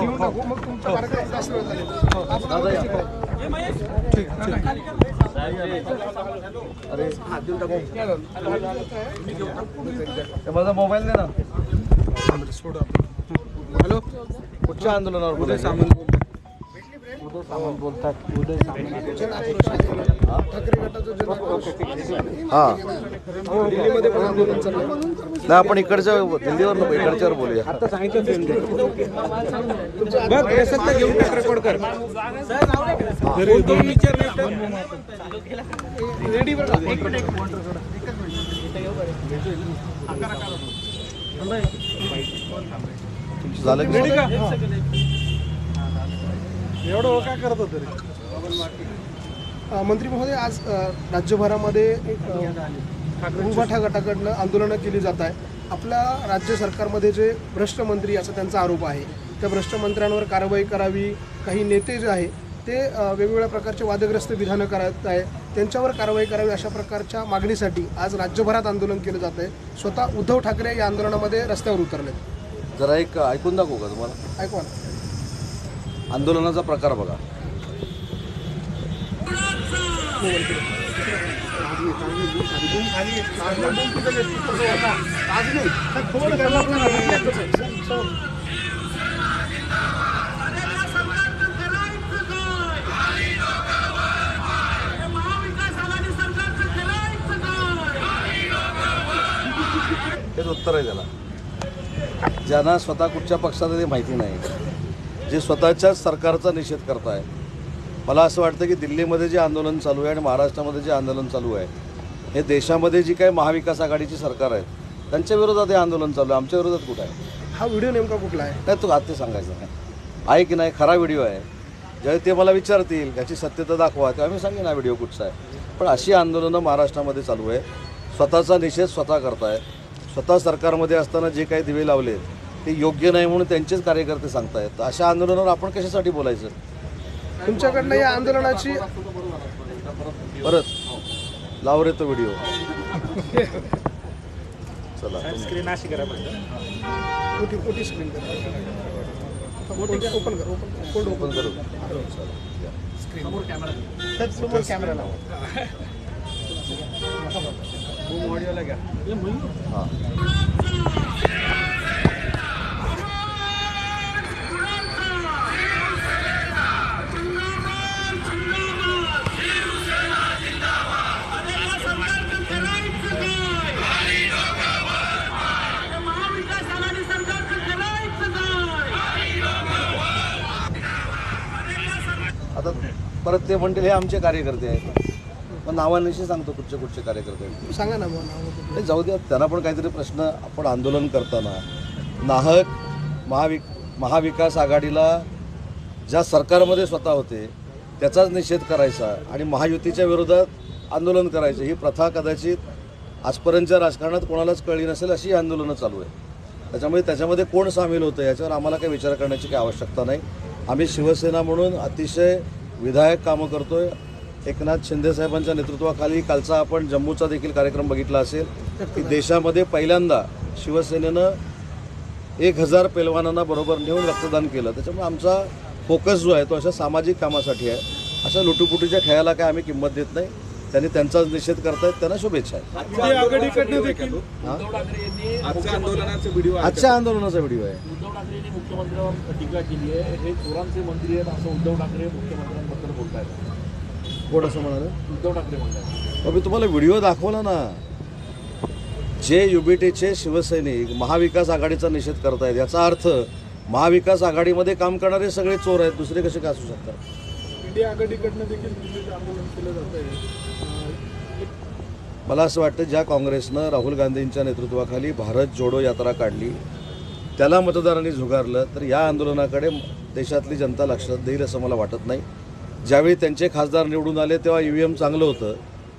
लिहून टाकू मग तुमचा कार्यक्रम जास्त वेळ चालेल आपण आलो तिकडे. ठीक ठीक माझा मोबाईल दे ना हॅलो कुठच्या आंदोलनावर उदय बोलायचं? सामंत. उदय सामंत बोलतात उदय सामंत. ठाकरे गटाचं हा आपण इकडच्या दिल्लीवर नको इकडच्यावर बोलूया. घेऊन रेकॉर्ड कर. रेडी बरं झालं एवढं काय करत होतं रे. मंत्री महोदय आज राज्यभरामध्ये उभाठा गटाकडनं आंदोलनं केली जात आहे आपल्या राज्य सरकारमध्ये जे भ्रष्ट मंत्री याचा त्यांचा आरोप आहे त्या भ्रष्ट मंत्र्यांवर कारवाई करावी काही नेते जे आहे ते वेगवेगळ्या प्रकारचे वादग्रस्त विधानं करत आहे त्यांच्यावर कारवाई करावी अशा प्रकारच्या मागणीसाठी आज राज्यभरात आंदोलन केलं जात आहे. स्वतः उद्धव ठाकरे या आंदोलनामध्ये रस्त्यावर उतरलेत. जरा एक ऐकून दाखवू का तुम्हाला? ऐकवा. आंदोलनाचा प्रकार बघा. उत्तर आहे त्याला. ज्यांना स्वतः कुठच्या पक्षाचं ते माहिती नाही. जे स्वतःच्याच सरकारचा निषेध करताय मला असं वाटतं की दिल्लीमध्ये जे आंदोलन चालू आहे आणि महाराष्ट्रामध्ये जे आंदोलन चालू आहे हे देशामध्ये जी काही महाविकास आघाडीची सरकार आहे त्यांच्या विरोधात हे आंदोलन चालू आहे. आमच्या विरोधात कुठं आहे? हा व्हिडिओ नेमका कुठला आहे? नाही तू ते सांगायचं नाही. आहे की नाही? खरा व्हिडिओ आहे. ज्यावेळी ते मला विचारतील याची सत्यता दाखवा तेव्हा मी सांगेन हा व्हिडिओ कुठचा आहे. पण अशी आंदोलनं महाराष्ट्रामध्ये चालू आहे. स्वतःचा निषेध स्वतः करताय. स्वतः सरकारमध्ये असताना जे काही दिवे लावले ते योग्य नाही म्हणून त्यांचेच कार्यकर्ते सांगतायत. तर अशा आंदोलनावर आपण कशासाठी बोलायचं? तुमच्याकडनं या आंदोलनाची परत. लाव रे तो व्हिडिओ चला मोठी मोठी स्क्रीन ओपन कर. ओपन कर. कोल्ड ओपन ओपन करू समोर कॅमेरा लावा. हां. परत ते म्हणतील हे आमचे कार्यकर्ते आहेत. मग नावानिशी सांगतो कुठचे कुठचे कार्यकर्ते आहेत? सांगा ना. नाही, जाऊ द्या त्यांना पण काहीतरी प्रश्न आपण आंदोलन करताना नाहक महावि महाविकास आघाडीला ज्या सरकारमध्ये स्वतः होते त्याचाच निषेध करायचा आणि महायुतीच्या विरोधात आंदोलन करायचं. ही प्रथा कदाचित आजपर्यंतच्या राजकारणात कोणालाच कळली नसेल अशी ही आंदोलनं चालू आहे त्याच्यामुळे त्याच्यामध्ये कोण सामील होतं याच्यावर आम्हाला काही विचार करण्याची काही आवश्यकता नाही. आम्ही शिवसेना म्हणून अतिशय विधायक कामं करतोय. एकनाथ शिंदे साहेबांच्या नेतृत्वाखाली कालचा आपण जम्मूचा देखील कार्यक्रम बघितला असेल. की देशामध्ये पहिल्यांदा शिवसेनेनं एक हजार पेलवानांना बरोबर नेऊन रक्तदान केलं. त्याच्यामुळे आमचा फोकस जो आहे तो अशा सामाजिक कामासाठी आहे. अशा लुटुपुटीच्या खेळाला काय आम्ही किंमत देत नाही. त्यांनी त्यांचाच निषेध करतायत त्यांना शुभेच्छा? आजच्या आंदोलनाचा व्हिडिओ आजच्या आंदोलनाचा व्हिडिओ आहे. उद्धव ठाकरेंनी मुख्यमंत्र्यांवर टीका केली आहे. हे चोरांचे मंत्री आहेत असं उद्धव ठाकरे मुख्यमंत्र्यांबद्दल बोलतायत. कोण असं म्हणाले? उद्धव ठाकरे म्हणतात मी तुम्हाला व्हिडिओ दाखवला ना. जे युबीटीचे शिवसैनिक महाविकास आघाडीचा निषेध करतायत याचा अर्थ महाविकास आघाडीमध्ये काम करणारे सगळे चोर आहेत दुसरे कसे काय असू शकतात? इंडिया आघाडीकडनं देखील दिल्लीत आंदोलन केलं जात आहे मला असं वाटतं ज्या काँग्रेसनं राहुल गांधींच्या नेतृत्वाखाली भारत जोडो यात्रा काढली त्याला मतदारांनी झुगारलं तर या आंदोलनाकडे देशातली जनता लक्षात देईल असं मला वाटत नाही. ज्यावेळी त्यांचे खासदार निवडून आले तेव्हा ई व्ही एम चांगलं होतं.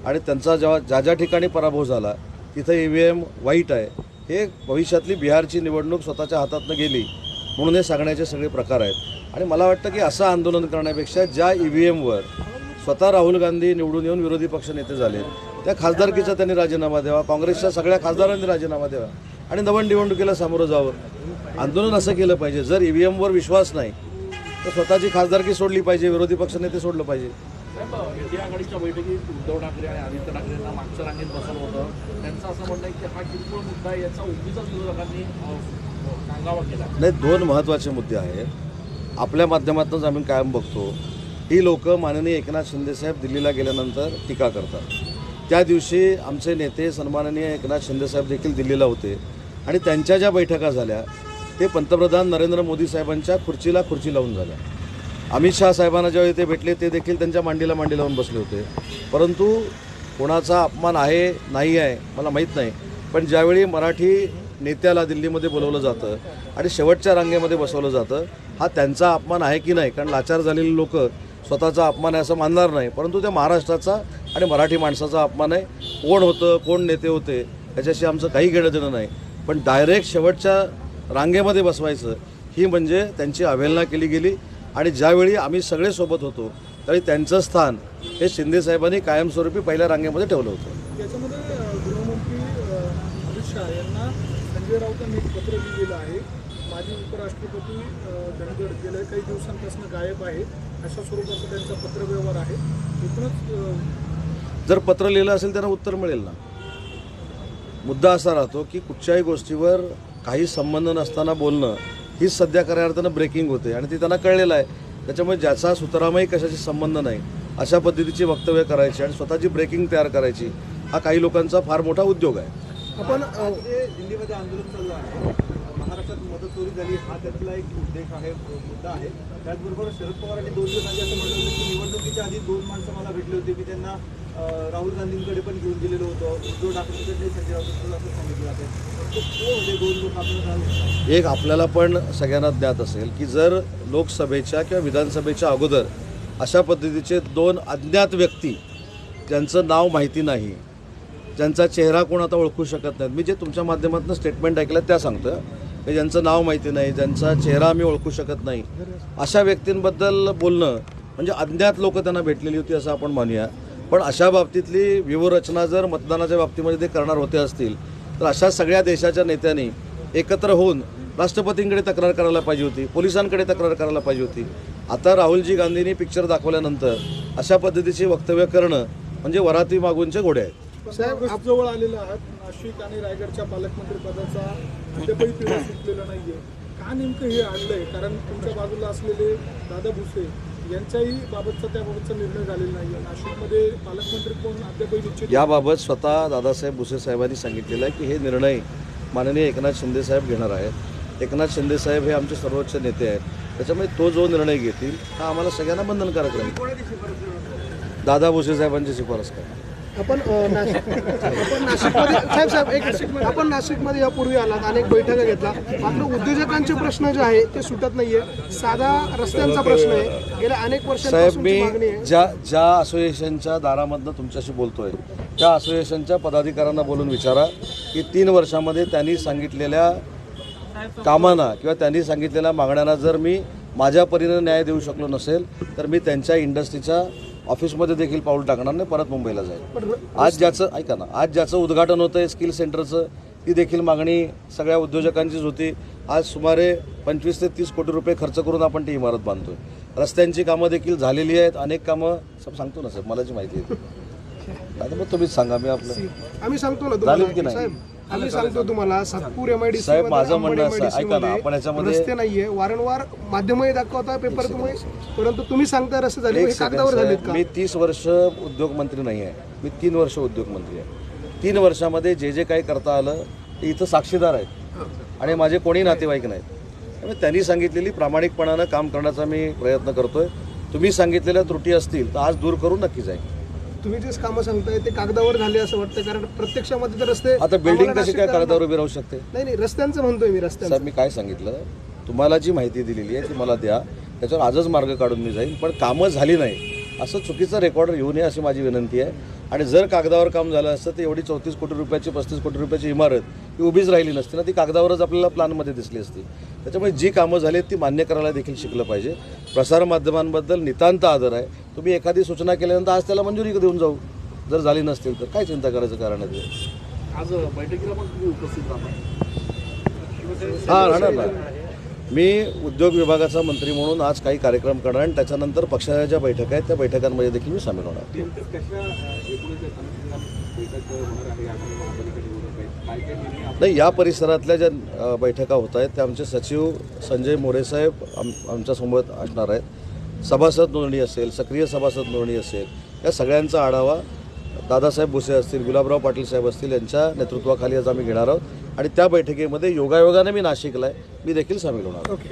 आणि त्यांचा जेव्हा ज्या ज्या ठिकाणी पराभव झाला तिथं ई व्ही एम वाईट आहे. हे भविष्यातली बिहारची निवडणूक स्वतःच्या हातातनं गेली म्हणून हे सांगण्याचे सगळे प्रकार आहेत. आणि मला वाटतं की असं आंदोलन करण्यापेक्षा ज्या ई व्ही एमवर स्वतः राहुल गांधी निवडून येऊन विरोधी पक्षनेते झाले त्या खासदारकीचा त्यांनी राजीनामा द्यावा काँग्रेसच्या सगळ्या खासदारांनी राजीनामा द्यावा आणि नवन निवडणुकीला सामोरं जावं. आंदोलन असं केलं पाहिजे. जर ईव्हीएमवर विश्वास नाही तर स्वतःची खासदारकी सोडली पाहिजे विरोधी पक्षनेते सोडलं पाहिजे. साहेब इंडिया आघाडीच्या बैठकीत उद्धव ठाकरे आणि आदित्य ठाकरेंना मागच्या रांगेत बसवलं होतं. त्यांचं असं म्हणणं आहे की हा किरकोळ मुद्दा आहे याचा उगीचाच विरोधकांनी अं, कांगावा केला. नाही दोन महत्त्वाचे मुद्दे आहेत. आपल्या माध्यमातूनच आम्ही कायम बघतो. ही लोक माननीय एकनाथ शिंदेसाहेब दिल्लीला गेल्यानंतर टीका करतात. त्या दिवशी आमचे नेते सन्माननीय एकनाथ शिंदेसाहेब देखील दिल्लीला होते आणि त्यांच्या ज्या बैठका झाल्या ते पंतप्रधान नरेंद्र मोदी साहेबांच्या खुर्चीला खुर्ची लावून झाल्या. अमित शहा साहेबांना ज्यावेळी ते भेटले ते देखील त्यांच्या मांडीला मांडी लावून बसले होते. परंतु कोणाचा अपमान आहे नाही आहे मला माहीत नाही. पण ज्यावेळी मराठी नेत्याला दिल्लीमध्ये बोलवलं जातं आणि शेवटच्या रांगेमध्ये बसवलं जातं हा त्यांचा अपमान आहे की नाही? कारण लाचार झालेली लोक स्वतःचा अपमान आहे असं मानणार नाही. परंतु त्या महाराष्ट्राचा आणि मराठी माणसाचा अपमान आहे. कोण होतं कोण नेते होते याच्याशी आमचं काही घेणं देणं नाही. पण डायरेक्ट शेवटच्या रांगेमध्ये बसवायचं ही म्हणजे त्यांची अवहेलना केली गेली. आणि ज्यावेळी आम्ही सगळे सोबत होतो त्यावेळी त्यांचं स्थान हे शिंदेसाहेबांनी कायमस्वरूपी पहिल्या रांगेमध्ये ठेवलं होतं. त्याच्यामध्ये गृहमंत्री अमित शहा यांना संजय राऊतांनी पत्र अ, धनगड गेल्या काही दिवसांपासून गायब आहे. अशा स्वरूपाचा त्यांचा पत्रव्यवहार आहे. एकूणच जर पत्र लिहिलं असेल त्यांना उत्तर मिळेल ना? मुद्दा असा राहतो की कुठच्याही गोष्टीवर काही संबंध नसताना बोलणं हीच सध्या खऱ्या अर्थानं ब्रेकिंग होते आणि ती त्यांना कळलेलं आहे. त्याच्यामुळे ज्याचा सुतरामही कशाशी संबंध नाही अशा पद्धतीची वक्तव्य करायची आणि स्वतःची ब्रेकिंग तयार करायची हा काही लोकांचा फार मोठा उद्योग आहे. आपण दिल्लीमध्ये आंदोलन चालू आहे महाराष्ट्रात मदत चोरी झाली हा त्यातला एक उद्देश आहे मुद्दा आहे. त्याचबरोबर शरद पवार यांनी दोन दिवस आधी असं म्हटलं होतं की निवडणुकीच्या आधी दोन माणसं मला भेटले होते की त्यांना राहुल गांधींकडे पण घेऊन दिलेलं होतं उद्धव ठाकरेंकडे संजय राऊतांकडे असं सांगितलं जातं. दोन लोक आपल्याला एक आपल्याला पण सगळ्यांना ज्ञात असेल की जर लोकसभेच्या किंवा विधानसभेच्या अगोदर अशा पद्धतीचे दोन अज्ञात व्यक्ती ज्यांचं नाव माहिती नाही ज्यांचा चेहरा कोण आता ओळखू शकत नाहीत मी जे तुमच्या माध्यमातून स्टेटमेंट ऐकलं त्या सांगतो की ज्यांचं नाव माहिती नाही ज्यांचा चेहरा आम्ही ओळखू शकत नाही अशा व्यक्तींबद्दल बोलणं म्हणजे अज्ञात लोक त्यांना भेटलेली होती असं आपण मानूया. पण अशा बाबतीतली व्यूहरचना जर मतदानाच्या बाबतीमध्ये ते करणार होते असतील तर अशा सगळ्या देशाच्या नेत्यांनी एकत्र होऊन राष्ट्रपतींकडे तक्रार करायला पाहिजे होती पोलिसांकडे तक्रार करायला पाहिजे होती. आता राहुलजी गांधींनी पिक्चर दाखवल्यानंतर अशा पद्धतीची वक्तव्य करणं म्हणजे वराती मागूनचे घोडे आहेत. साहेब ऑगस्ट जवळ आलेला आहात. नाशिक आणि रायगडच्या पालकमंत्री पदाचा अद्यापही पिढा सुटलेला नाहीये. का नेमकं हे आणलंय? कारण तुमच्या बाजूला असलेले दादा भुसे यांच्याही बाबतचा त्याबाबतचा निर्णय झालेला नाहीये. नाशिकमध्ये पालकमंत्री कोण? अद्यापही निश्चित याबाबत स्वतः दादासाहेब भुसे साहेबांनी सांगितलेलं आहे की हे निर्णय माननीय एकनाथ शिंदेसाहेब घेणार आहेत. एकनाथ शिंदेसाहेब हे आमचे सर्वोच्च नेते आहेत. त्याच्यामुळे तो जो निर्णय घेतील हा आम्हाला सगळ्यांना बंधनकारक राहील. दादा भुसे साहेबांची शिफारस करा. आपण नाशिक आपण नाशिकमध्ये साहेब साहेब एक आपण नाशिकमध्ये यापूर्वी आलात अनेक बैठका घेतला मात्र उद्योजकांचे प्रश्न जे आहे ते सुटत नाहीये. साधा रस्त्यांचा प्रश्न आहे. गेल्या अनेक साहेब वर्षांपासूनची मागणी मी आहे. ज्या ज्या असोसिएशनच्या दारामधनं तुमच्याशी बोलतोय त्या असोसिएशनच्या पदाधिकाऱ्यांना बोलून विचारा की तीन वर्षामध्ये त्यांनी सांगितलेल्या कामांना किंवा त्यांनी सांगितलेल्या मागण्यांना जर मी माझ्या परीनं न्याय देऊ शकलो नसेल तर मी त्यांच्या इंडस्ट्रीच्या ऑफिसमध्ये देखील पाऊल टाकणार नाही परत मुंबईला जाईल. आज ज्याचं ऐका ना आज ज्याचं उद्घाटन होतं आहे स्किल सेंटरचं ती देखील मागणी सगळ्या उद्योजकांचीच होती. आज सुमारे पंचवीस ते तीस कोटी रुपये खर्च करून आपण ती इमारत बांधतोय. रस्त्यांची कामं देखील झालेली आहेत अनेक कामं सब सांगतो ना साहेब मला जी माहिती आहे मग तुम्हीच सांगा मी आपलं आम्ही सांगतो ना की नाही? आम्ही सांगतो तुम्हाला सातपूर एमआयडीसी साहेब, माझं म्हणणं असं ऐका ना, आपण याच्यामध्ये- रस्ते नाहीये. वारंवार माध्यमही दाखवता पेपर तुम्ही परंतु तुम्ही सांगता रस्ते झाले एक हे कागदावर झालेत साहेब, का? मी तीस वर्ष उद्योगमंत्री नाही आहे मी तीन वर्ष उद्योगमंत्री आहे. तीन वर्षामध्ये जे जे काही करता आलं ते इथं साक्षीदार आहेत. आणि माझे कोणी नातेवाईक नाहीत. त्यामुळे त्यांनी सांगितलेली प्रामाणिकपणानं काम करण्याचा मी प्रयत्न करतोय. तुम्ही सांगितलेल्या त्रुटी असतील तर आज दूर करून नक्की जाईल. तुम्ही जे कामं सांगताय ते कागदावर झाले असं वाटतं कारण प्रत्यक्षामध्ये तर रस्ते आता बिल्डिंग कशी काय कागदावर उभी राहू शकते? नाही नाही रस्त्यांचं म्हणतोय मी रस्त्यांचं. साहेब मी काय सांगितलं? तुम्हाला जी माहिती दिलेली आहे ती मला द्या. त्याच्यावर आजच मार्ग काढून मी जाईन पण कामं झाली नाही. असं चुकीचं रेकॉर्ड येऊ नये अशी माझी विनंती आहे. आणि जर कागदावर काम झालं असतं तर एवढी चौतीस कोटी रुपयाची पस्तीस कोटी रुपयाची इमारत ही उभीच राहिली नसती ना ती कागदावरच आपल्याला प्लॅनमध्ये दिसली असती. त्याच्यामुळे जी कामं झाली आहेत ती मान्य करायला देखील शिकलं पाहिजे. प्रसारमाध्यमांबद्दल नितांत आदर आहे. तुम्ही एखादी सूचना केल्यानंतर आज त्याला मंजुरी देऊन जाऊ. जर झाली नसतील तर काय चिंता करायचं कारण आहे ते? आज बैठकीला पण उपस्थित हां राहणार ना. मी उद्योग विभागाचा मंत्री म्हणून आज काही कार्यक्रम करणार आणि त्याच्यानंतर पक्षाच्या ज्या बैठका आहेत त्या बैठकांमध्ये देखील मी सामील होणार. नाही या परिसरातल्या ज्या बैठका होत आहेत त्या आमचे सचिव संजय मोरेसाहेब आम आमच्यासोबत असणार आहेत. सभासद नोंदणी असेल सक्रिय सभासद नोंदणी असेल या सगळ्यांचा आढावा दादासाहेब भुसे असतील गुलाबराव पाटील साहेब असतील यांच्या नेतृत्वाखाली आज आम्ही घेणार आहोत. आणि त्या बैठकीमध्ये योगायोगाने मी नाशिकला आहे. मी देखील सामील होणार आहे.